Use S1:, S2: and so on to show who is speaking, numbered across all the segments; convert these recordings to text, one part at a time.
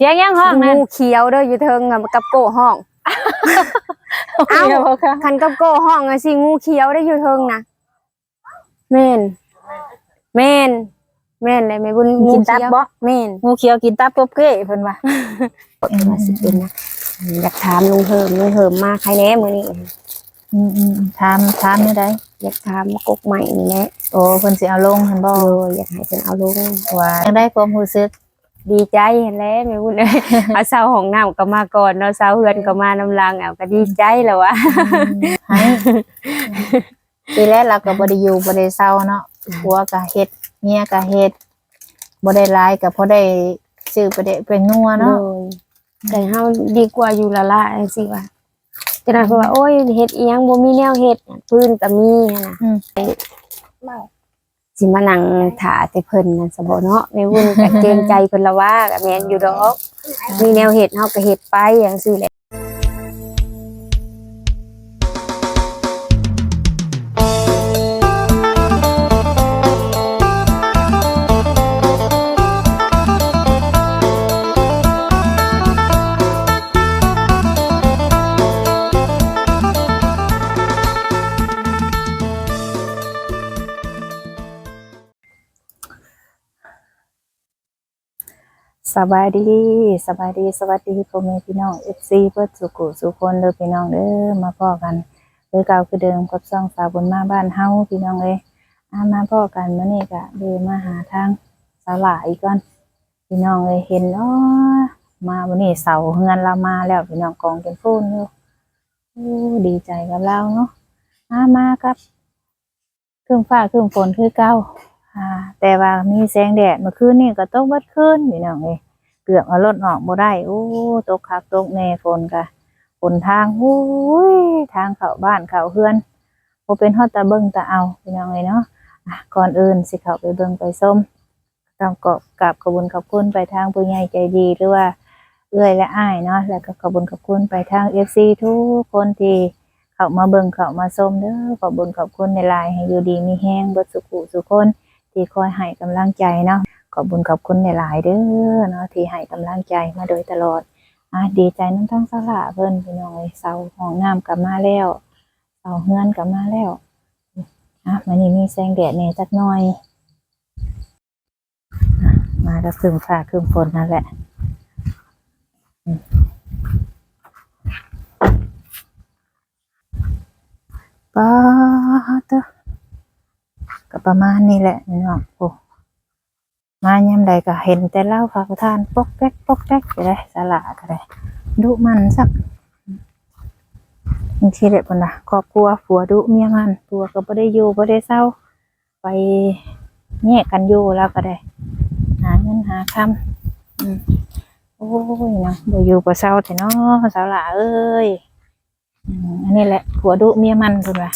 S1: เสียงยังห้องนั่น
S2: งูเขียวเด้ออยู่เทิงอะกับโกห้อง เอ้า
S1: เดี๋ยวค่ะ
S2: คันกับโกห้องอะสิงูเขียวได้อยู่เทิงนะแม่นแม่นแม่นเลยแม่บุญงู
S1: กินตับ
S2: เขียว
S1: บ่
S2: แม่น
S1: งูเขียวกินตับกบเก้เพิ่นว่า
S2: ว่าสิเป็นนะอยากถามลุงเฮิมลุงเฮิมมาใครแน่มื้อนี้
S1: อืมอืมถามถามนี่ได้
S2: อยากถามมากกใหม่นี่แหละ
S1: โอ้เพิ่นสิเอาลงเห็นบ่
S2: โอ้ยอยากให้เพิ่นเอาลง
S1: ว่าจังได้ความรู้สึก
S2: ดีใจเห็นแล้วแม่บุญเอ้ยเอาเสาของน้ำก็มาก่อนเนาะเสาเฮือนก็มาน้ำลังเอาก็ดีใจแล้ววะ
S1: ให้ทีแรกเราก็บ่ได้อยู่บ่ได้เศร้าเนาะผัวก็เฮ็ดเมียก็เฮ็ดบ่ได้หลายก็พอได้ซื้อไปได้เป็นนัว
S2: โด
S1: เนาะ
S2: ยแต่เฮาดีกว่าอยู่ละละจังซี่ว่าจะได้เพราะว่าโอ้ยเฮ็ดอีหยังบ่มีแนวเฮ็ดพื้นก็มีหั้นน่ะ
S1: อืม
S2: สิมานั่งถาแต่เพิ่นนั่นสะบ่เนาะแม่วุ่นก็เกรงใจเพิ่นละว่าก็แม่นอยู่ดอก มีแนวเฮ็ดเฮาก็เฮ็ดไปอย่างซี่แหละ
S1: สบายดีสบายดีสวัสดีพ่อแม่พี่น้อง FC เพิ่นสุขุสุคนเด้อพี่น้องเด้อมาพ้อกันคือเก่าคือเดิมกับซ่องสาวบนมาบ้านเฮาพี่น้องเอ้ยอามาพ้อกันมื้อนี้ก็เดินมาหาทางสาลาอีกก่อนพี่น้องเอ้ยเห็นเนาะมาวันนี้เสาเฮือนเรามาแล้วพี่น้องกองเป็นฟูนอยู่โอ้ดีใจกับเราเนาะอามากับเครื่องฟ้าเครื่องฝนคือเก่า แต่ว่ามีแสงแดดเมื่อคืนนี่ก็ตกเบัดคืนพี่น้องเอ้เกือบเอารถออกบ่ได้โอ้ตกคักตกแน่ฝนก็ฝนทางโอ้ยทางเข้าบ้านเข้าเฮือนบ่เป็นฮอดตาเบิ่งตาเอาพี่น้องเอ้เนาะอะก่อนอื่นสิเข้าไปเบิ่งไปส้มต้องกอบกราบขอบคุญขอบคุณไปทางผู้ใหญ่ใจดีหรือว่าเอื้อยและอ้ายเนาะแล้วก็ขอบคุญขอบคุณไปทาง FC ทุกคนที่เข้ามาเบิ่งเข้ามาชมเด้อขอบคุญขอบคุณในไลน์ให้อยู่ดีมีแฮงบดสุขุสุคน ที่คอยให้กำลังใจเนาะขอบคุญขอบคุณในหลายเด้อเนาะที่ให้กำลังใจมาโดยตลอดอะดีใจน้ำทั้งสละเพิ่นพี่น้องเอ้ยเสาห้องน้ำกลับมาแล้วเสาเฮือนกลับมาแล้วอะมันนี้มีแสงแดดเนี่ยจักหน่อยมาแล้วครึ้มฟ้าคืมฝนนั่นแหละป้าเด้อ ก็ประมาณนี้แหละพี่น้องโอ้มายามใดก็เห็นแต่เล่าพระประธานปอกแป๊กปอกแป๊กก็ได้สลาก็ได้ดุมันสักบางทีเด็กคนละครอบครัวผัวดุเมียมันผัวก็บ่ได้อยู่บ่ได้เศร้า ไปแยกกันอยู่แล้วก็ได้ หาเงินหาคำอโอ้ยเนาะบ่อยู่บ่เศร้าแต่เนาะสาวหล่าเอ้ยอันนี้แหละผัวดุเมียมันคุณว่า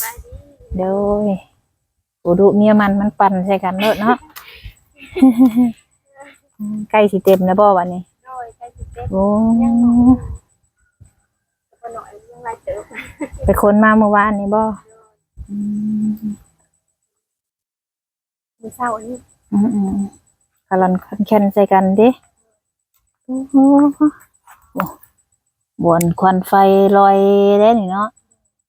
S1: เดี๋ยว โอ้ดุเมียมันมันปั่นใส่กันเนอะเนาะใกล้สิเต็มแล้วบ่วันนี้
S2: โดยใกล้สิเต็ม
S1: โอ้
S2: ก็หน่อยยังไงเจอ
S1: ไปคนมาเมื่อวานนี้บ่อืม
S2: มื้อเช้านี้
S1: อืมอืมคารันคันแคนใส่กันดิโอ้โหโอ้บวนควันไฟลอยได้นี่เนาะ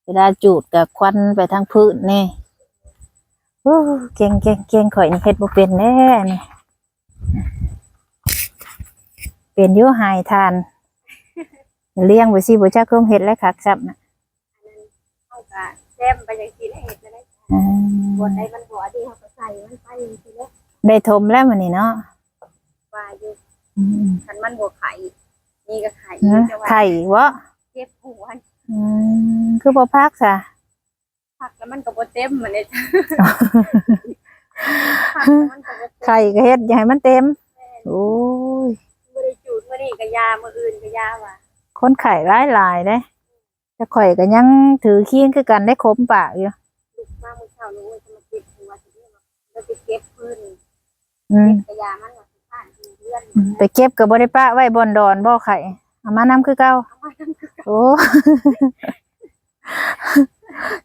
S1: เวลาจูดกับควันไปทางพื้นนี่โอ้ เก่งเก่งเก่งข่อยนี่เฮ็ดบ่เป็นแน่นี่เป็นอยู่หายทาน เลี้ยงไว้สิบ่จักเครื่องเฮ็ดและคักซับน่ะ
S2: เฮาก็แซมไปจังซี่ได้เฮ็ดได้
S1: อื
S2: บ่
S1: ม
S2: ได้มันบ่ดีเฮาก็ใส่มันไปจังซี่แหละ
S1: ได้ทมแล้วมื้อนี้เนาะ
S2: ว่าอยู่
S1: อืม
S2: คันมันบ่ไข่นี่ก็ไข่
S1: นะ
S2: แต่ว่า
S1: ไข่บ่
S2: เจ็บหัว
S1: อืมคือบ่พักซะ
S2: พักแล้วมันก็บ่เต็มมันเลยจ้ะพักแล้วมันก็บ่เต็ม
S1: ไข่ก็เฮ็ดอย่าให้มันเต็ม โอ้ย
S2: บ่ได้จูดมื้อนี้ก็ยามื้ออื่นก็ยาว่ะ
S1: คนไข่หลายๆเด้แต่ข่อยก็ยังถือขี้คือกันได้คมปากอยู่
S2: ลูกมามื้อเช้านู้นจะมาเก็บหัวสิเนี่ยเราจะเก็บพื้น
S1: อืม
S2: เก็บกระยามันว่าสิผ่านเพื่อน
S1: ไปเก็บก็บ่ได้ปะไว้บนดอนบ่ไข่เอามานํคือเก่า
S2: เอามาทำคือ
S1: โอ้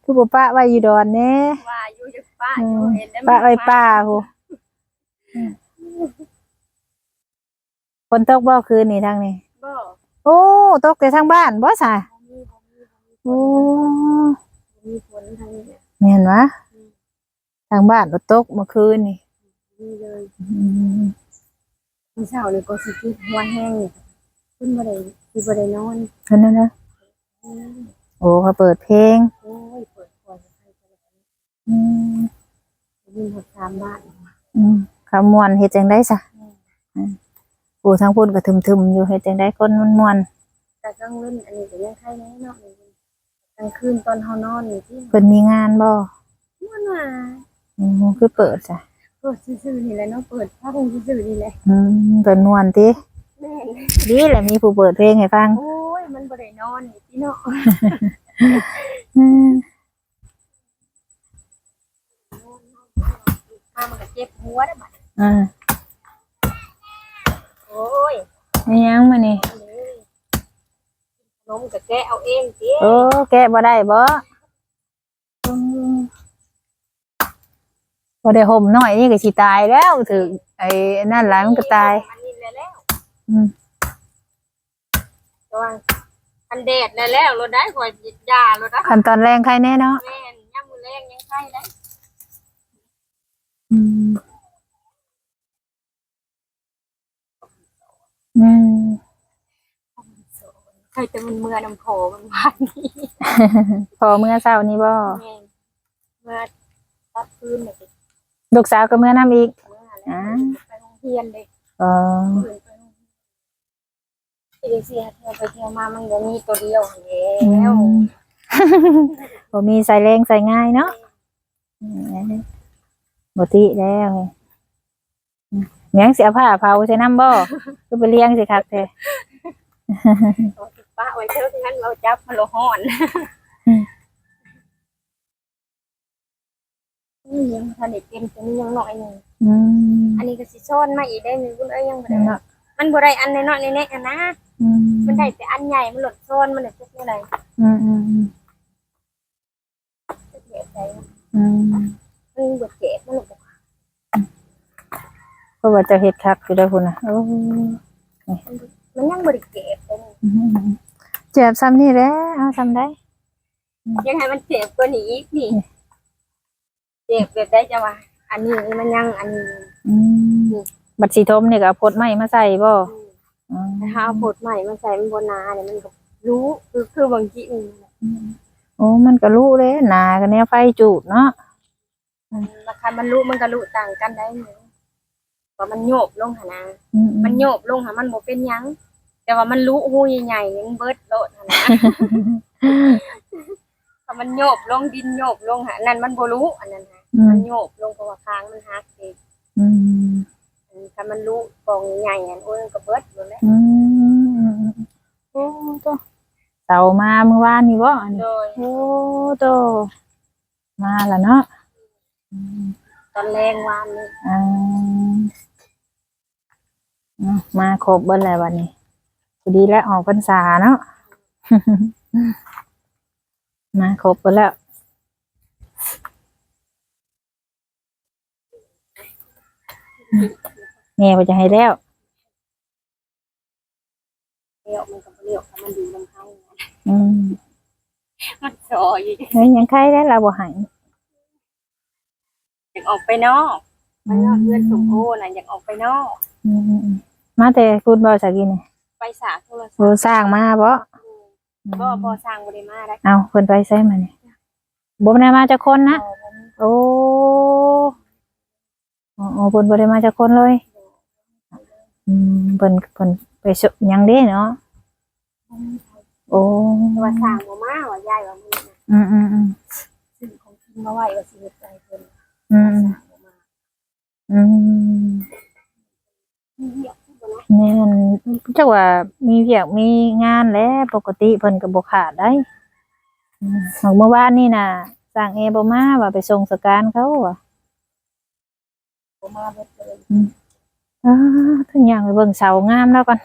S1: คือบ่ปะไว้อยู่ดอนแน่
S2: ว่าอยู่จักป้าอยู่เห็นได้
S1: ปะไว้ป่าโหฝนตกบ่คืนนี่ทางนี้
S2: บ่
S1: โอ้ตกแต่ทางบ้านบ่ซะ
S2: มีบ่มีบ่มี
S1: โอ้
S2: มีฝนทางนี้
S1: แม่นวะทางบ้านบ่ตกเมื่อคืนนี่
S2: มีเลย
S1: อืม
S2: มื้อเช้านี่ก็สิกินหัวแห้งนี่ขึ้นบ่ได้สิบ่ได้นอน
S1: เพิ่นนั่นนะ
S2: อืม
S1: โอ้เขาเปิดเพลง
S2: โอ้ยเปิดก่อนใครจะได้
S1: อืม
S2: ยินหดตามบ้าน
S1: อืมคำมวนเฮ็ดจังได๋ซะอืมโอ้ทางพุ่นก็ทึมๆอยู่เฮ็ดจังได๋คนมันม่วน
S2: แต่กลางวันอันนี้ก็ยังไข้แน่เนาะกลางคืนตอนเฮานอนนี่ที่
S1: เพิ่นมีงานบ่
S2: ม่วนว่า
S1: อืมคือเปิดจ้ะ
S2: เปิดซื่อๆนี่แหละเนาะเปิดผ้าห่มซื่อๆนี่แหละ
S1: อืมเพิ่นม่วนติ
S2: แม่น
S1: ดีแหละมีผู้เปิดเพลงให้ฟัง
S2: โอ้ยมันบ่ได้นอนนี่พี่เนาะ
S1: ม
S2: มามันก็เจ็บหัวได้บัด
S1: อ่า
S2: โอ้ย
S1: มีหยังมานี่
S2: อันนี้ขนมก็แกะเอาเองสิ
S1: โอ้แกะบ่ได้บ่อืมบ่ได้ห่มน้อยนี่ก็สิตายแล้วถึงไอ้นั่นหลายมันก็ตาย
S2: อันนี้แล้วแล้ว
S1: อืม
S2: ระวังอันแดดแล้วแล้วรถได้ข่อยยารถได้
S1: ขั้นตอนแรงใครแน่เนาะ
S2: แม่นยังมือแรงยังไข้ได้
S1: อืมอืม
S2: เคยแต่มันเมื่อน้ำโผมันวานนี้
S1: พอเมื่อเช้านี้บ่
S2: แม่นเมื่อตัดพื้นเนี่ยไป
S1: ลูกสาวก็เมื่อนํอีก
S2: เมื่อ
S1: อ่า
S2: แล้วไปโรงเรียนเลย
S1: อ๋อ
S2: เดินไปโรงเรียนเสียเที่ยวไปเที่ยวมามันก็มีตัวเดียวแล้ว
S1: บ่มีใส่แรงใส่ง่ายเนาะอืม บ่ติแล้วอืมหยังสิเอาผ้าเผาใส่น้ำบ่คือไปเลี้ยงสิครับแท้
S2: เอาสิป้าไว้เท่านั้นเราจับมันละห้อน
S1: อืม
S2: นี่ยังทันได้เต็มตัวนี้ยังน้อยหนึง
S1: อืม
S2: อันนี้ก็สิซ้อนมาอีกได้หนึงคุณเอ้ยยังบ่ได้
S1: เนาะ
S2: มันบ่ได้อันน้อยๆแน่ๆอะนะ
S1: อืม
S2: มันได้แต่อันใหญ่มันหลดซ้อนมันเลยจักบ่ได้
S1: อืมอืมอืม
S2: จักเสียใจนะ
S1: อืม
S2: มันบ่เจ็บมันหลดบ่
S1: เพราะว่าจะเฮ็ดคักอยู่เด้อพุ่นน่ะโอ้
S2: มันยังบ่ได้เจ็บเลย
S1: อืมเจ็บซ้ำนี่แหละเอาซ้ำได้
S2: ยังให้มันเจ็บกว่านี้อีกนี่เจ็บแบบได้จะว่าอันนี้มันยังอันนี้
S1: อืมบัดสีทมนี่ก็เอาพดไม้มาใส่บ่อ๋อ
S2: ถ้าเอาบทใหม่มาใส่มันบนนาเนี่ยมันก็รู้คือคือบางทีอืม
S1: โอ้มันก็รู้เลยหนากันแนวไฟจูดเนาะ
S2: ราคามันรู้มันก็รู้ต่างกันได้หนึ่งว่ามันโยบลงหนนา
S1: อืม
S2: มันโยบลงหามันบ่เป็นหยัง แต่ว่ามันรู้หูใหญ่ๆนี่มันเบิดโลดหั่นนะถ้ามันโยบลงดินโยบลงหานั่นมันบ่รู้อันนั้นนะ
S1: อื
S2: มั
S1: ม
S2: นโยบลงเพราะว่าค้างมันหักเอง
S1: อืม
S2: ถ้ามันรู้กองใหญ่อันโอ้ยมันก็เบิดหมดแล้ว
S1: อืมโอ้โตเสามาเมื่อวานนี่บ่อันนี้
S2: โดย
S1: โอ้โตมาแล้วเนาะอืม
S2: ตอนแรงวานนี้
S1: อ่าอะมาครบเบิดแล้ววันนี้พอดีแล้วออกพรรษาเนาะ มาครบเบิดแล้วแม่ว่าจะให้แล้ว
S2: เลี้ยวมันก็บ่เลี้ยวถ้ามันดูลำพังนะ
S1: อืม
S2: มันซอย
S1: เฮ้ยยังใครได้เราบ่ใหาย
S2: อยากออกไปนอกไปนอกเพื่อนสมโภน่ะอยากออกไปนอก
S1: อืมอืมอืมมาแต่คุณบ่สักกินนี่
S2: ไปสาโทรศัพท์
S1: โอ้สร้างมาบ่
S2: บ่บ่สร้างบ่ได้มาได้
S1: เอาเพิ่นไปใส่มานี่บ่ได้มาจากคนนะ โอ้อ๋ออ๋อเพิ่นบ่ได้มาจากคนเลย อืมเพิ่นเพิ่นไปสุหยังเด้เนาะ โอ้
S2: แต่ว่าสร้างบ่มาว่ายายว่ามันน่ะ
S1: อืมอืมอืม
S2: ซื้อของกินมาไว้ว่าสิเฮ็ดให้เพิ่น
S1: อืมอืม
S2: มีเรียกบ่นะ
S1: แม่นจักว่ามีเวียกมีงานแล้วปกติเพิ่นก็บ่ขาดได้อืมของเมื่อวานนี่น่ะสร้างเอบ่มาว่าไปส่งสการเขาว่ะ
S2: บ่มาเบิดเลย
S1: อ้าถึงอย่างไปเบิ่งเสางามแล้วก่อน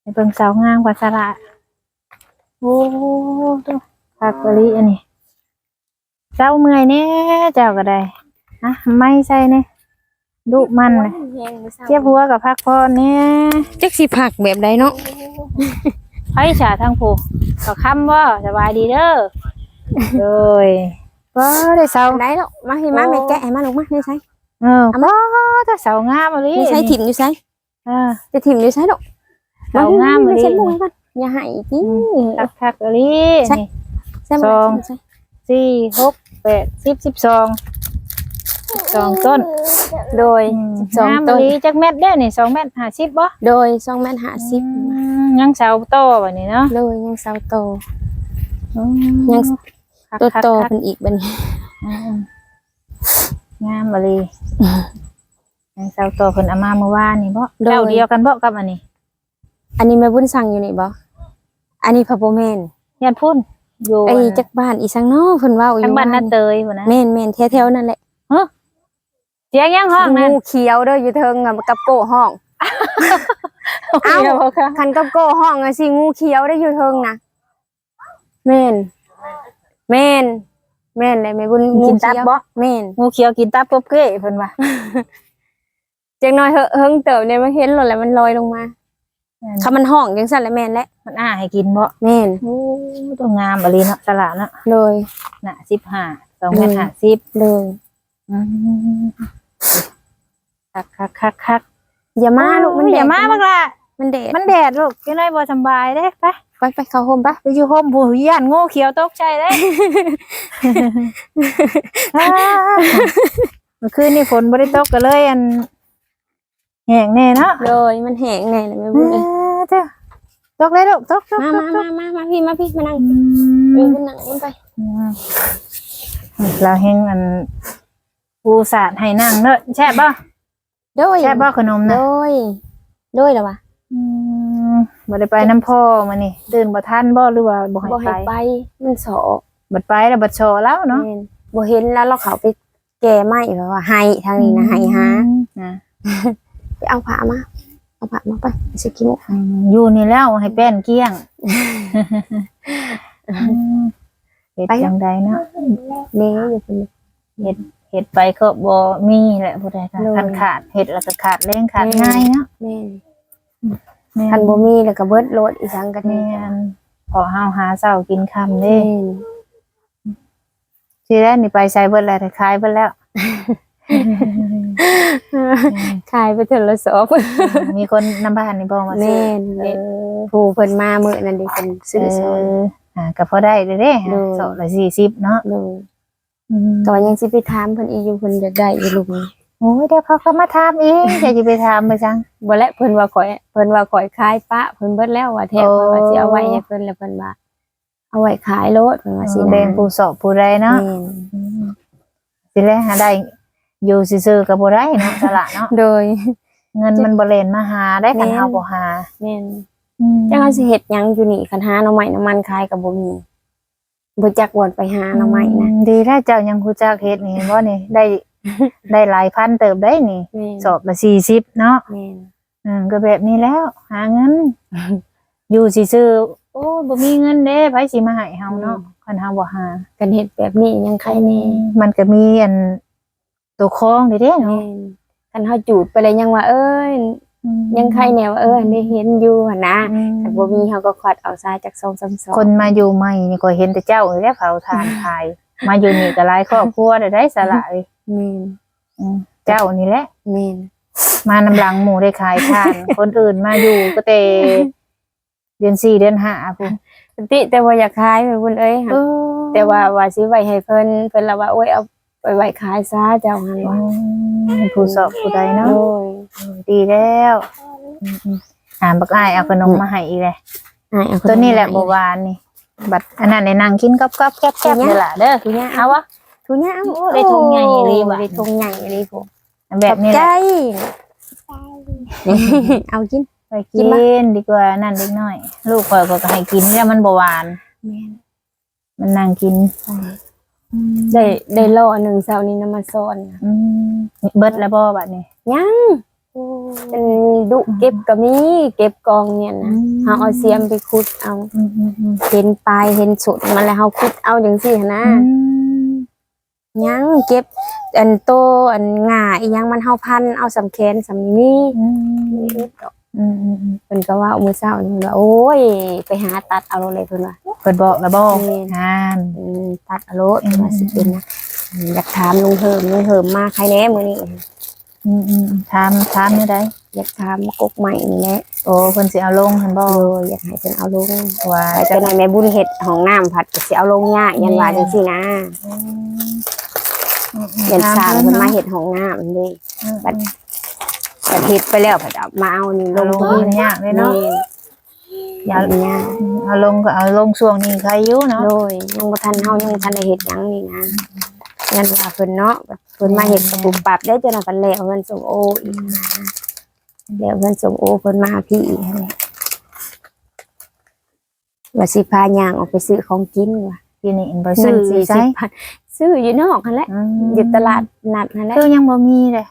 S1: ไปเบิ่งเสางามกว่าสระโอ้ตัวคักกะลิอันนี้เจ้าเมื่อยแน่เจ้าก็ได้ อะไม่ใช่เนี่ยลูกมันน่ะเจ็บหัวกับพักพรเนี่ย
S2: จักสิผักแบบใดเนาะ
S1: ไผฉาทางผู้ก็คำว่าสบายดีเด้อโดยก็ได้เสา
S2: ไหนเนาะมาพี่มาแม่แกะให้มาลูกมานี่ใช่
S1: เออก็ถ้าเสางามมาเลย
S2: นี่ใช่ถิ่มอยู่ใช่
S1: อ่า
S2: จะถิ่มอยู่ใช่เนาะ
S1: เสางามมา
S2: มา
S1: เล
S2: เช็
S1: ย
S2: ดมือกันอย่าให้ติ
S1: คักคักๆเลย
S2: ใช่
S1: นี่
S2: ใช่
S1: สองสี่หกแปดสิบสิบสอง สองต้น
S2: โดย
S1: สองต้นจักเม็ดได้อนี่สองเม็ดห้าสิบบ่
S2: โดยสองแม่นหาสิบ
S1: อืมยังเสาโตแบบนี้เนาะ
S2: โดยยังเสาโต
S1: อืม
S2: ยัง
S1: คัก
S2: ตัว
S1: คัก
S2: โต
S1: คัก
S2: เป็นอีกบัดนี้
S1: อืมงามบรียังเสาโตเพิ่นเอามาเมื่อวานนี่บ่เจ้าเดียวกันบ่กับอันนี้
S2: อันนี้แม่บุญสั่งอยู่นี่บ่อันนี้พระโบแม่น
S1: ยันพุ่นอยู่
S2: ไอ้จักบ้านอีสังเนาะเพิ่นเว้าอ
S1: ทาง
S2: ยู่
S1: บ้านนาเตยพุ่นนะ
S2: แม่นแม่นแถวๆนั่นแหละ
S1: เสียงยังห้องนั่น
S2: งูเขียวเด้ออยู่เทิงอะกับโก้ห้อง เอ้า
S1: ดี๋ยวค่ะ
S2: คันกับโก้ห้องอะสิงูเขียวได้อยู่เทิงนะแม่นแม่นแม่นเลยแม่บุญงู
S1: กินตับ
S2: เขียว
S1: บ่
S2: แม่น
S1: งูเขียวกินตับกบเก้เพิ่นว่า
S2: จังน้อยเฮอะเฮิงเติบเนี่ยมันเห็นหล่นแล้วมันลอยลงมาคำมันห้องจังสั่นแหละแม่นแหละ
S1: มันอ้าให้กินบ่
S2: แม่น
S1: โอ้ตัวงามบรีเนาะตลาดเนาะ
S2: เลย
S1: น่ะสิบห้าสองเมตรห้าสิบ
S2: เลย
S1: คักคักคักคัก
S2: อย่ามาลูกมันแดด
S1: อย่ามาบักละ
S2: มันแดด
S1: มันแดดลูกยังไงบ่สำบายเด้ไป
S2: ไปไปเข้าโฮมปะ
S1: ไปอยู่โฮมผู้ย่านงูเขียวตกใจเด้อ่าเมื่อคืนนี่ฝนบ่ได้ตกก็เลยอันแห้งแน่เนาะ
S2: เลยมันแห้งไงเลยแม่บุญเอ้ย
S1: อ่าเจ้าตกเลยลูกตกตก
S2: มา
S1: ต
S2: มาก
S1: ต
S2: มากมามาพี่มาพี่มานั่ง
S1: อื
S2: พี่
S1: ม
S2: บุญนั่งลงไป
S1: อืมเราเฮงอัน ปูสาดให้นั่งเนอะแช่บบ่
S2: โดย
S1: แช่บบ่ขนม
S2: โด
S1: นะ
S2: ยโดยเหรอวะ
S1: อืมบ่ได้ไปน้ำพ่อมานี่ตื่นบ่ทันบ่หรือว่าบ่ให้
S2: บ่
S1: ไป
S2: ให้ไปมันสอ
S1: บัดไปแล้วบัดโชว์แล้วเนาะ
S2: แม่นบ่เห็นแล้วเราเขาไปแก่ไม้แบบว่าให้ทางนี้นะให้หา
S1: นะ
S2: ไปเอาผ้ามาเอาผ้ามาไปสิกิน
S1: อืมอยู่นี่แล้วให้แป้นเกลี้ยงเฮ็ดจังใดเนาะ
S2: เด้อยู่คนเดียว
S1: เฮ็ด ไปก็บ่มีแหละผู้ใดก็
S2: โดย
S1: คันขาดเฮ็ดแล้วก็ขาดแรงขาดง่ายเนาะ
S2: แม่น
S1: แม่
S2: คันบ่มีแล้วก็เบิดโลดอีสังกัน
S1: แม่
S2: แม่
S1: นพอเฮาหาเช้ากินค่ำ
S2: แม่
S1: เด้
S2: น
S1: ทีแรกนี่ไปใช้เบิดแล้วแต่ขายเบิดแล้ว
S2: ขายไปเถอะละสอบ
S1: มีคนนำบ้านนี่บ่มาซื้
S2: แม่
S1: อน
S2: แม่นผู้เพิ่นมามื้อนั้นเด้เพิ่น
S1: เอ
S2: ซื้อสอบ
S1: ออ่าก็พอได้เด้เด้
S2: โดย
S1: สอบละ40เนาะ
S2: โดย
S1: อืม
S2: ก็ว่ายังสิไปถามเพิ่นอีกอยู่เพิ่นอยากได้อีลูกนี่
S1: โอ้ยเดี๋ยวเขาก็มาถามเองจะสิไปถามไปจัง
S2: บ่และเพิ่นว่าข่อยเพิ่นว่าข่อยขายปะเพิ่นเบิดแล้วว่าแทบ
S1: โอ้
S2: ว่าสิเอาไว้ให้เพิ่นแล้วเพิ่นว่าเอาไว้ขายโลดเพิ่นว่าสินะ
S1: แบ่งผู้สอบผู้ใดเนาะ
S2: แม่น
S1: อืมสิแลหาได้อยู่ซื่อๆก็บ่ได้เนาะตลาดเนาะ
S2: โดย
S1: เงินมันบ่เล่นมาหาได้คัน
S2: แม่น
S1: เฮาบ่หา
S2: แม่นจังเฮาสิเฮ็ดหยังอยู่นี่คันหาหน่อไม้น้ำมันขายก็บ่มี บ่จักวนไปหาหน่อไม้นะ
S1: ดีถ้าเจ้ายังฮู้จักเฮ็ดนี่เห็นบ่นี่ได้ ได้หลายพันเติบได้นี่
S2: แม่น
S1: สอบละ40เนาะ
S2: แม่น
S1: อืมก็แบบนี้แล้ว หาเงิน อยู่ซื่อๆโอ้บ่มีเงินเด้ไผสิมาให้เฮาเนาะคันเฮาบ่หา
S2: กันเฮ็ดแบบนี้ยังใครแน่
S1: มันก็มีอันตัวคองเด้เด้เนาะ
S2: แม่นคันเฮาจูดไปเลยยังว่าเอ้ย ยังใครแน่ว่าเออได้เห็นอยู่หั่นนะ
S1: อืม
S2: แต่บ่มีเฮาก็ควัดเอาซาจาก2 3 2
S1: คนมาอยู่ใหม่นี่ก็เห็นแต่เจ้านี่แหละเผาทานทาย มาอยู่นี่ก็หลายครอบครัวได้ได้สละเลย
S2: แม่น
S1: อืมเจ้านี่แหละ
S2: แม่น
S1: มานำหลังหมู่ได้ขายทาน คนอื่นมาอยู่ก็เตเดือนสี่เดือนห้าพุ่น
S2: ปกติแต่ว่าอยากขายแม่บุญเอ้ยค่ะแต่ว่าว่าสิไว้ให้เพิ่นเพิ่นละว่าโอ้ยเอา ไปไว้ขายซะเจ้าหั่น
S1: อื
S2: ว่าม
S1: ผู้สอบผู้ใดเนาะ
S2: โอ้ย
S1: ดีแล้วอืมๆอ่าบักอ้ายเอาขนมมาให้อีกเลย
S2: อ้ายเอา
S1: ตัวนี้แหละเมื่อวานนี่บัดอันนั้นในนางกินกับกับแก๊บแก๊บนี่แหละเด้อ
S2: ทุกอย่าง
S1: เอาวะ
S2: ทุกอย่าง
S1: โอ้ได้ถุงใหญ่เลยว่ะ
S2: ได้ถุงใหญ่เลยผม
S1: แบบนี้แห
S2: ใจ
S1: ละ
S2: เอากิน
S1: ไปกินดีกว่านั่นเล็กน้อย ลูกข่อยก็ให้กินแล้วมันบ่หวาน มันนั่งกิน
S2: ได้ได้รอหนึ่งเสาร์นี้น้ำมาซ้อน
S1: อืมเบิดแล้วบ่บัดนี้
S2: ยังเป็นดุเก็บก็มีเก็บกองเนี่ยนะเฮาเอาเสียมไปขุดเอา
S1: อืมอืมอืม
S2: เห็นปลายเห็นสุดมันแล้วเฮาขุดเอาจังซี่หั้นนะ
S1: อืม
S2: ยังเก็บ อันโตอันง่าอีหยังมันเฮาพันเอาสำแขนสำนี้
S1: อืม
S2: มีอึดดอก
S1: อืมอืมอืม
S2: เพิ่นก็ว่าเอามื้อเช้านี่เพิ่นว่าโอ้ย ไปหาตัดเอาเลยเพิ่นว่า
S1: เพิ่นบอกแล้วบ่
S2: แม่น
S1: งาน
S2: อืมตัดเอาโลดเพิ่นว่าสิเป็นนะอยากถามลุงเฮิมลุงเฮิมมาใครแหน่มื้อนี้
S1: อืมอืมถามถามได้ได
S2: อยากถามกกใหม่นี่แหละ
S1: โอ้เพิ่นสิเอาลงหั่นบ่
S2: โอ้ยอยากให้เพิ่นเอาลง
S1: ว่า
S2: แต่
S1: จะ
S2: จะในแม่บุญเฮ็ดห้องน้ำผัดก็สิเอาลงยากยันว่าจังซี่นะ
S1: อืมอืม
S2: ยันสร้าง
S1: ถ
S2: เพิ่นมา
S1: เเฮ็
S2: ดห้องน้ำนี่
S1: นาะ
S2: บัด ก็เฮ็ดไปแล้วผัดเอามาเอานี่ล
S1: เอา
S2: ง
S1: ลง
S2: ตรง
S1: นี่
S2: นี้
S1: ยากเลยเนาะ
S2: ยากยาก
S1: เอาลงก็เอาลงช่วงนี้ใครอยู่เนาะ
S2: โดยยังบ่ทันเฮายังบ่ทันได้เฮ็ดหยังนี่นะยันว่าเพิ่นเนาะเพิ่นมาเฮ็ดกระปุกปรับได้จนว่ากันแล้วเงินสมโออีกนะแล้วเงินสมโอเพิ่นมาพี่อีกนั่นแหละว่าสิพาย่างออกไปซื้อของกินว่ะ
S1: ทีนี้บ่
S2: ซื้
S1: ซื้
S2: อ
S1: อ
S2: สี่
S1: ใช่
S2: สิบพันซื้ออยู่นอกนั่นแหละ
S1: อืม
S2: อยู่ตลาดนัดนั่นแหละ
S1: คือยังบ่มีเลย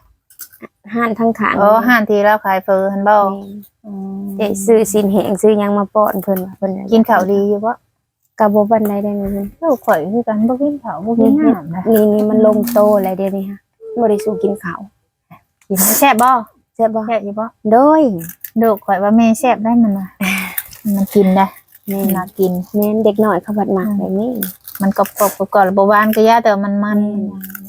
S2: ห้านทั้งขาง
S1: อ๋อห้านที่เราขายเฟอร์หั่นบ่อืม
S2: เจ๊ซื้อสินแหงซื้อหยังมาป้อนเพิ่นว่าเพิ่น
S1: กินข้าวดีอยู่บ่
S2: กะบ่บันไดได้เลย
S1: เราข่อยคือกันบ่กินข้าวบ่กินน้ำนะ
S2: นี่นี่มันลงโตอะไรเดี๋ยวนี้ฮะบ่ได้สู้กินข้าว
S1: กินแซ่บบ่
S2: ใช่บ่
S1: แซ่บอยู่บ่
S2: โดย
S1: ดูข่อยว่าแม่แซ่บได้มันว่ะมันกินได้
S2: แม่
S1: มันน่ากิน
S2: แม่นเด็กน้อยเขาบัดมากแบบนี้
S1: มันกรอบๆกรอบๆบ่หวานก็ยาแต่ว่ามันมัน
S2: อืม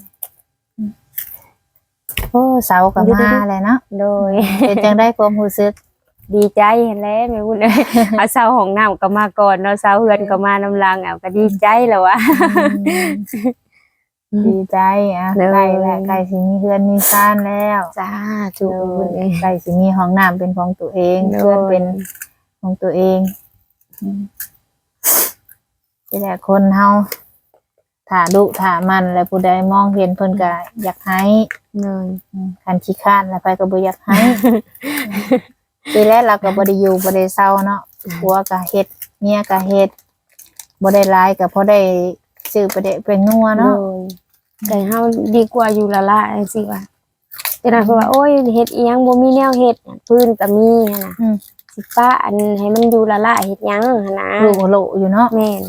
S1: โอ้เสาก็มาเลยเนาะ
S2: โดย
S1: เป็นจังได้ความรู้สึก
S2: ดีใจเห็นแล้วแม่บุญเอ้ยเอาเสาห้องน้ำก็มาก่อนเนาะเสาเฮือนก็มาน้ำลังอะก็ดีใจแล้ววะ
S1: ดีใจอะ
S2: เลย
S1: ใกล้แล้วใกล้สิมีเฮือนมีซ่านแล้ว
S2: จ้าถูกบุญเอ้ย
S1: ใกล้สิมีห้องน้ำเป็นของตัวเอง
S2: โดย
S1: เพื่อนเป็นของตัวเองนี่แหละคนเฮา ถ้าดุถ้ามันแล้วผู้ใดมองเห็นเพิ่นก็อยากให้
S2: เลย
S1: อืมคันขี้ข้านแล้วไปก็บ่อยากให้ทีแรกเราก็บ่ได้อยู่บ่ได้เศร้าเนาะผัวก็เฮ็ดเมียก็เฮ็ดบ่ได้หลายก็พอได้ซื้อไปได้เป็นนัว
S2: โด
S1: เนาะ
S2: ยแต่เฮาดีกว่าอยู่ละละจังซี่ว่าแต่นั้นเพราะว่าโอ้ยเฮ็ดอีหยังบ่มีแนวเฮ็ดพื้นก็มีหั่นน่ะ
S1: อืม
S2: สิป้าอันให้มันอยู่ละละเฮ็ดหยังหั่นนะ
S1: ลูกโหลอยู่เนาะ
S2: แม่น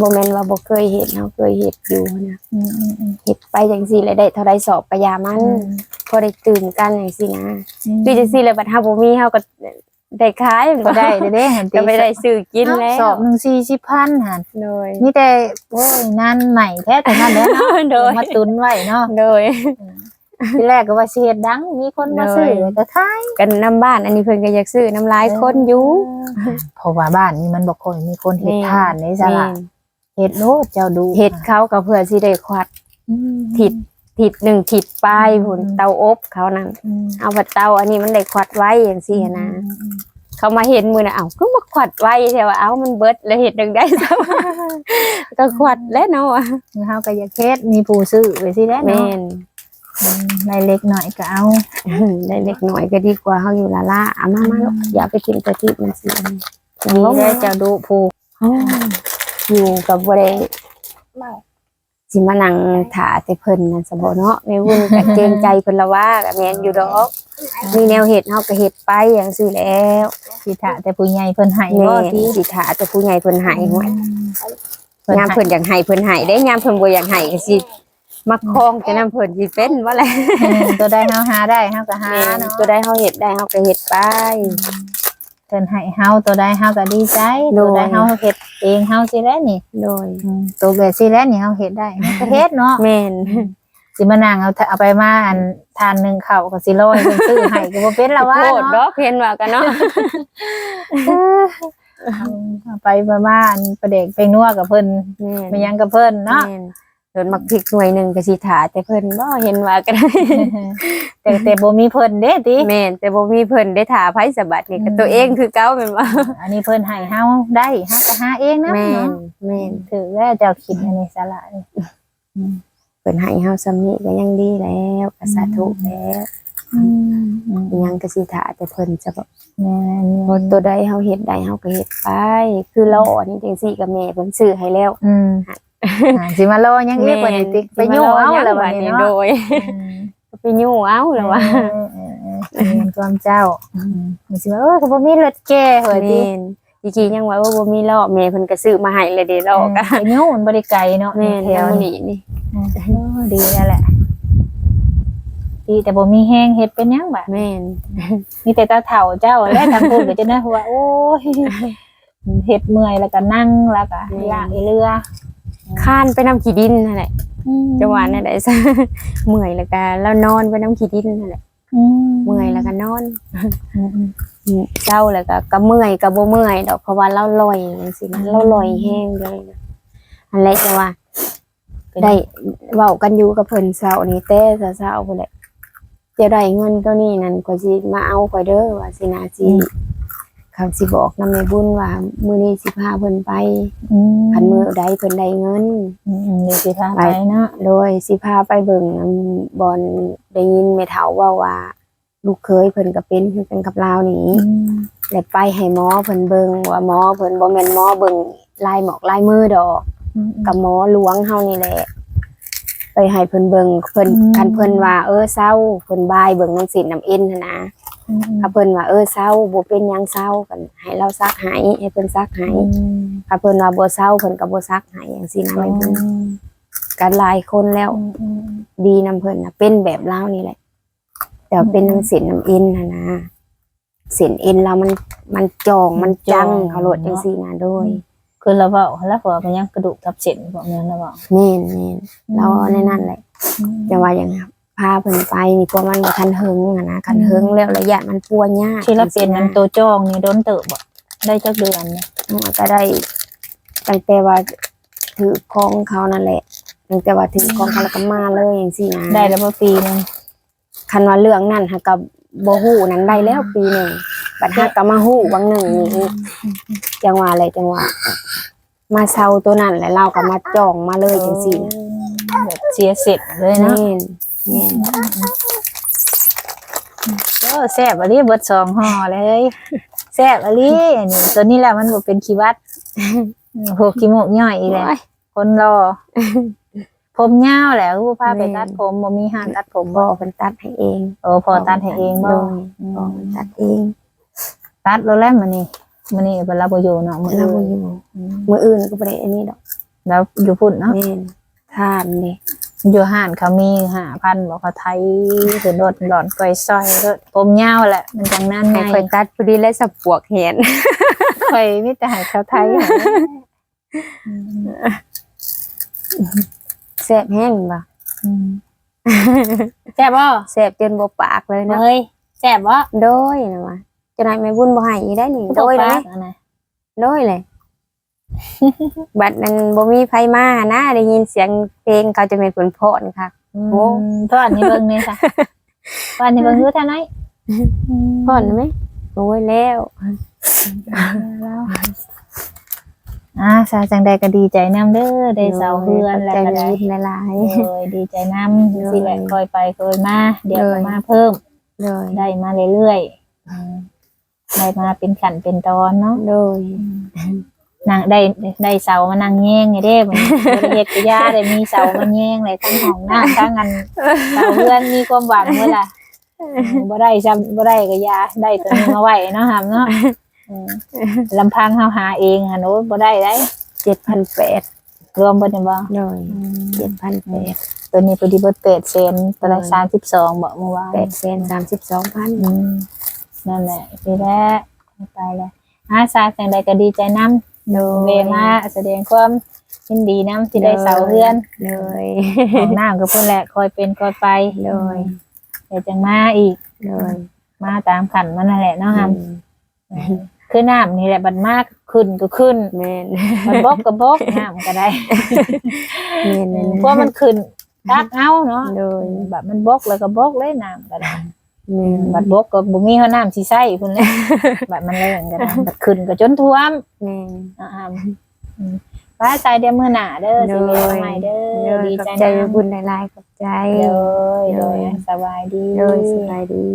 S2: บ่แม่นว่าบ่เคยเฮ็ดเฮาเคยเฮ็ดอยู่นะ
S1: อืมอืมอืม
S2: เฮ็ดไปจังซี่แล้วได้เท่าใดสอบก็ยามัน
S1: อืม
S2: พอได้ตื่นกันจังซี่นะ
S1: อืม
S2: คือจังซี่แล้วบัดเฮาบ่มีเฮาก็ได้ขาย
S1: ก็ได้เด้เด้หัน
S2: ก็ไม่ได้ซื้อกินแล้ว
S1: สอบหนึ่งสี่สิบพันหัน
S2: โดย
S1: มีแต่โอ้ยนั่นใหม่แท้แต่นั่นแหล้วเนาะ
S2: โดย
S1: มาตุนไว้เนาะ
S2: โดย
S1: ทีแรกก็ว่าสิเฮ็ดดัง มีคนมาซื้อ
S2: โดย
S1: ก็ขาย
S2: กันน้ำบ้านอันนี้เพิ่นก็อยากซื้อน้ำลายคนอยู่
S1: เพราะว่าบ้านนี้มันบ่ค่อยมีคนเฮ็ดทานในสละ
S2: แม่น
S1: เฮ็ดโลดเจ้าดู
S2: เฮ็ดเขาก็เพื่อสิได้ควัด
S1: อืม
S2: ถิดถิดหนึ่งถิดปลายพุ่นเตาอบเขานั่น
S1: อืม
S2: เอาบัดเตาอันนี้มันได้ควัดไว้จังซี่นะเขามาเห็นมือนะเอ้าก็มาขวัดไว้แต่ว่าเอ้ามันเบิดแล้วเห็ดดังได้ซะว่าก็ขวัดแล้วเนาะ
S1: เฮาก็อยากเฮ็ดมีผู้ซื้อไว้สิแหล้ว
S2: แม่
S1: เนาะ
S2: น
S1: อืมได้เล็กหน่อยก็เอา
S2: ได้เล็กน้อยก็ดีกว่าเฮาอยู่ละล่าเอามามาลูกอย่าไปกินกะทิมันสิอย่าง
S1: ดี
S2: ลง
S1: ได้เจ้าดูผู้
S2: โอ้อยู่กับบ่ได้สิมานั่งถ่าแต่เพิ่นนั่นซะบ่เนาะแม่วุ่นก็เกรงใจเพิ่นละว่าก็แม่นอยู่ดอกมีแนวเฮ็ดเฮาก็เฮ็ดไปอย่างซี่แหล้ว
S1: สิถาแต่ผู้ใหญ่เพิ่นให้
S2: แม่
S1: บ่สิ
S2: สิถ่าแต่ผู้ใหญ่เพิ่นให้หวย
S1: เพิ่น
S2: ยาม
S1: ให้
S2: เพิ่นอยากให้เพิ่นให้ได้ยามเพิ่นบ่อยากให้ก็สิ มาคล้องจะนำเพิ่นสิเป็นว่าแหละ
S1: อืมตัวได้เฮาหาได้เฮาก็หาเนาะ
S2: ตัวได้เฮาเฮ็ดได้เฮาก็เฮ็ดไป
S1: เพิ่นให้เฮาตัวได้เฮาก็ดีใจ
S2: โดย
S1: ตัวได้เฮาเฮ็ดเองเฮาสิแล้วนี่
S2: โดย
S1: อืมตัวแบบสิแล้วนี่เฮาเฮ็ดได้เฮาก็เฮ็ดเนาะ
S2: แม่น
S1: สิมานั่งเอาเอาไปมาอันทานหนึงข้าวก็สิโรยเพิ่นซื้อให้ก็บ่เป็นละว่า
S2: โคตร
S1: เนาะ
S2: ดอกเห็นว่ากันเนาะ
S1: เอาไปมามาอันประเด็กไปนัวกับเพิ่น
S2: แม่น
S1: ไปยังกับเพิ่นเนาะ
S2: แม่น โดนมักพริกหน่วยหนึงก็สิถาแต่เพิ่นบ่เห็นว่ากัน
S1: แต่แต่บ่มีเพิ่นเด้ติ
S2: แม่นแต่บ่มีเพิ่นได้ถาไผสะบัดนี่ก็
S1: อืม
S2: ตัวเองคือเก่าแม่นบ่
S1: อันนี้เพิ่นให้เฮาได้เฮาก็หาเองนะ
S2: แม่น
S1: เนาะ
S2: แม่น
S1: ถือแล้วเจ้าคิดอันนี้สาระเลย
S2: เพิ่นให้เฮาซำนี้ก็ยังดีแล้วก็สาธุแล้ว
S1: อืมอืม
S2: อิหยังก็สิถาแต่เพิ่นจะบ่
S1: แม่น
S2: เพราะตัวใดเฮาเฮ็ดได้เฮาก็เฮ็ดไป คือเราอันนี้จังซี่กับแม่เพิ่นซื้อให้แล้ว
S1: อืม อ่าสิมารอยังอีกว่านี้ติไปยุ่งเอาแล้วบัดนี้
S2: โด
S1: เนาะ
S2: ยไปยุ่งเอาแล้วว่า
S1: เออเออเออเออความเจ้าอืมสิว่าเออก็บ่มีรถแก่เหรอติ
S2: แม่นจริงๆยังว่าว่าบ่มีล้อแม่เพิ่นก็ซื้อมาให้เลยเด้ล้อก็
S1: ไปโยนบริไกลเนาะ
S2: แม่น
S1: แถ
S2: แถ
S1: ว
S2: ว
S1: นี้
S2: นี้นี่
S1: อืมโอ้ดีแล้วแหละ ดีแต่บ่มีแห้งเฮ็ดเป็นหยังบ่ะ
S2: แม่น
S1: มีแต่ตาเฒ่าเจ้าและทางพูดก็จะนะว่าโอ้ยเฮ็ดเมื่อยแล้วก็นั่งแล้วก็ลากอีเรือ
S2: ข้านไปน้ำขี้ดินนั่นแหละจังหวะนั่นแหละเมื่อยแล้วก็แล้วนอนไปน้ำขี้ดินนั่นแหละ
S1: อืม
S2: เมื่อยแล้วก็นอน
S1: อืม
S2: เศร้าแล้วก็ก็เมื่อยก็บ่เมื่อยดอกเพราะว่าเราลอยจังซี่นะเราลอยแห้งเลยนะอันแรกจะว่า ได้เว้ากันอยู่กับเพิ่นเช้านี้แต่เช้าๆพุ่นแหละจะได้เงินตัวนี้นั่นก็สิมาเอาข่อยเด้อว่าสินาสิ เขาสิบอกนำแม่บุญว่ามื้อนี้สิพาเพิ่นไป
S1: อืม
S2: คันมื้อใดเพิ่นได้เงิน
S1: อืมอืมเดี๋ยวสิพาไปเนาะ
S2: โดยสิพาไปเบิ่งอันบอนได้ยินแม่เฒ่าเว่าว่า ลูกเคยเพิ่นก็เป็นคือกันกับลาวนี่
S1: อืม
S2: แล้วไปให้หมอเพิ่นเบิ่งว่าหมอเพิ่นบ่แม่นหมอเบิ่งลายหมอกลายมือดอก
S1: อืม
S2: กับหมอหลวงเฮานี่แหละไปให้เพิ่นเบิ่งเพิ่น
S1: อืม
S2: คันเพิ่นว่าเออเศร้าเพิ่นบายเบิ่งน้ำสินน้ำเอ็นหั้นนะ
S1: อืม
S2: ถ้าเพิ่นว่าเออเศร้าบ่เป็นหยังเศร้ากันให้เราซักให้ให้เพิ่นซักให้
S1: อืม
S2: ถ้าเพิ่นว่าบ่เศร้าเพิ่นก็บ่ซักให้จังซี่นะ
S1: อื
S2: แม่นเพิ่น
S1: ม
S2: กันหลายคนแล้ว
S1: อืมอืม
S2: ดีน้ำเพิ่นน่ะเป็นแบบลาวนี่แหละ แต่ว่าเป็นน้ำเส้นน้ำเอ็นน่ะนะเส้นเอ็นเรามันมันจองมันจังเขาโลดจังซี่นะโดย
S1: คือเราบอกแล้วพอเป็นหยังกระดูกทับเส้นบอกเนี่ยเราบอก
S2: แม่นแม่นเราในนั่นแหละจะว่าอย่างนั้น พาเพิ่นไปนี่เพราะมันบ่ทันเฮิงอะนะคันเฮิงแล้วระยะมันปัวยาก
S1: ที่เราเป็น
S2: จั
S1: นั้
S2: ง
S1: น
S2: ซี้
S1: ตัวจ้องนี่โดนเติบบ่ได้จักเดือนเนี่ย
S2: มันก็ได้ตั้งแต่ว่าถือของเขานั่นแหละตั้งแต่ว่าถือของเขาแล้วก็มาเลยอย่างซี่นะ
S1: ได้แล้วบ่ปีหนึง
S2: คันว่าเรื่องนั้นหากับบ่ฮู้นั้นได้แล้วปีหนึงบัดหาก็มาฮู้วังหนึ่งนี่จังหวะอะไรจังหวะมาเซาตัวนั้นแล้วเราก็มาจ้องมาเลยจังซี่นะ
S1: แบบเสียเสร็จเลยเนาะ
S2: แม่ นแม่น
S1: เออแซ่บอะลีเบิดสองห่อเลยแซ่บอะลีอันนี้ตัวนี้แหละมันบ่เป็นขี้วัดโหขี้มูกย่อยอีกแล้ว
S2: โอ้ย
S1: คนรอ ผมยาวแหละผู้พาไปตัดผมบ่มีห้างตัดผม
S2: บ่
S1: บ่
S2: เพิ่นตัดให้เอง
S1: โอ้พอตัดให้เองบ่
S2: โดยบ่เพิ่นตัดเอง
S1: ตัดแล้วแหล้วมื้อนี้มื้อนี้เพิ่นรับบ่อยู่เนาะมื้อ
S2: เรา
S1: อื่
S2: บ่
S1: น
S2: อยู่มื้ออื่นก็บ่ได้อันนี้ดอก
S1: แล้วอยู่พุ่นเนาะ
S2: แม่นทานนี่
S1: อยู่ห้านเขามีห้าพันบอกเขาไทยคือรถหลอนก้อยซอยรถผมยาวแหละ มันจังนั้นไง
S2: ให้ข่อยตัดพอดีแล้วสับปวกเห็น
S1: ข่อยมีแต่ให้เขาไทยหา
S2: แซ่บแห้งบ่
S1: อืมแซ่บบ่
S2: แซ่บจนบ่ปากเลยเนาะ
S1: เฮ้ยแซ่บบ่
S2: โดยนะว่าจะได้แม่บุญบ่ให้อีได้นี่โดยเลย
S1: อันน่ะ
S2: โดยเลย บัดนั้นบ่มีไผมานะได้ยินเสียงเพลงเขาจะเป็นผลพรค่ะโอ้
S1: อืมพอนนี่เบิ่งนี่ค่ะพอนนี่เบิ่งอยู่ท่าไหน
S2: พรไหมโอ้ยแล้ว
S1: แล้วอ่าซาจังใดก็ดีใจนํเด้อได้เสาเฮือนแล้ว
S2: ใจ
S1: ก็ได้
S2: บุญหลาย
S1: โอ้ยดีใจนำสิแหละคอยไปคอยมาเดี๋ยวก็มาเพิ่ม
S2: ๆโดย
S1: ได้มาเรื่อยๆอืมได้มาเป็นขันเป็นตอนเนาะ
S2: โดย
S1: นางได้ได้เสามานั่งแย่งไงเด้บ่ได้เฮ็ดกะยาได้มีเสามาแย่งเลยทั้งห้องน้ำทั้งอันเสาเพื่อนมีความหวังเมื่อล่ะอืมบ่ได้จำบ่ได้กะยาได้ตัวนี้มาไว้เนาะหามเนาะอืมลำพังเฮาหาเองอะโน้บ่ได้ได้
S2: 7,800
S1: รวมเบิดนี่บ่
S2: โดย7,800
S1: ตัวนี้พอดีเบิด8เซนตัวละ32บ่เมื่อวาน
S2: 8แสน32,000
S1: อืมนั่นแหละทีแรกไปแล้วอาซาจังใดก็ดีใจนำ
S2: โดย
S1: เวมาแสดงความยินดีนำที่ได้เสาเฮือน
S2: เลย
S1: ของน้ำก็เพิ่นแหละคอยเป็นคอยไป
S2: เลย
S1: เดี๋ยวจังมาอีก
S2: เลย
S1: มาตามขันมันนั่นแหละเนาะฮัมคือน้ำนี่แหละบัดมากขึ้นก็ขึ้น
S2: แม่น
S1: มันบกก็บกน้ำก็ได้
S2: แม่นแม่น
S1: เพราะมันขึ้นตักเอาเนาะ
S2: โดย
S1: แบบมันบกแล้วก็บกเลยน้ำก็ได้
S2: แม่น
S1: บัดบกก็บ่มีเฮาน้ำสิใช้พุ่นแหละบัดมันแรงก็ได้บัดขึ้นก็จนท่วม
S2: แม่น
S1: อ่าอืมป้าใจเดี๋ยวมื้อหน้าเด้อสิเลี้ยงใหม่เด้
S2: โด
S1: อยดี
S2: ขอบ
S1: ใจ
S2: ใจ
S1: นำ
S2: บุญหลายๆขอบใจ
S1: เลยเลย
S2: โดย
S1: สบายดี
S2: โดยสบายดี